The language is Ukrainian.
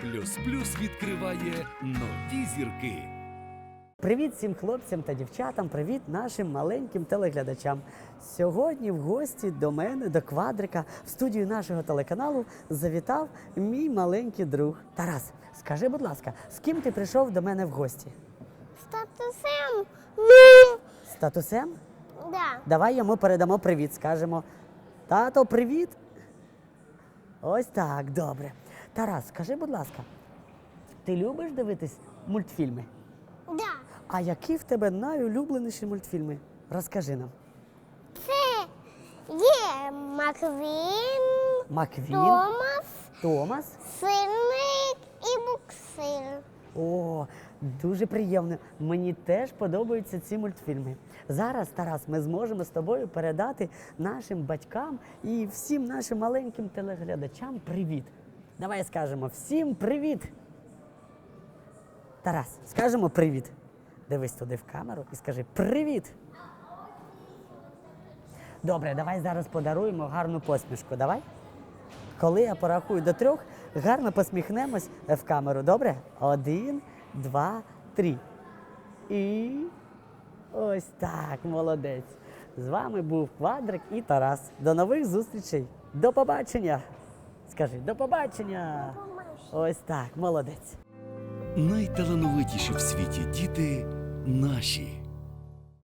Плюс плюс відкриває нові зірки. Привіт всім хлопцям та дівчатам, привіт нашим маленьким телеглядачам. Сьогодні в гості до мене, до квадрика, в студію нашого телеканалу завітав мій маленький друг. Тарас, скажи, будь ласка, з ким ти прийшов до мене в гості? Статусем? Ну, З татусем? да. Давай йому передамо привіт, скажемо. Тато, привіт. Ось так, добре. Тарас, скажи, будь ласка, ти любиш дивитись мультфільми? Да. А які в тебе найулюбленіші мультфільми? Розкажи нам. Це є Маквін, Маквін, Томас, Томас. сильник і буксир. О, дуже приємно. Мені теж подобаються ці мультфільми. Зараз, Тарас, ми зможемо з тобою передати нашим батькам і всім нашим маленьким телеглядачам привіт. Давай скажемо всім привіт. Тарас, скажемо привіт. Дивись туди в камеру і скажи привіт. Добре, давай зараз подаруємо гарну посмішку. Давай. Коли я порахую до трьох, гарно посміхнемось в камеру. Добре? Один, два, три. І ось так, молодець. З вами був Квадрик і Тарас. До нових зустрічей. До побачення. Скажи, до побачення. Ось так, молодець. Найталановитіші в світі діти наші.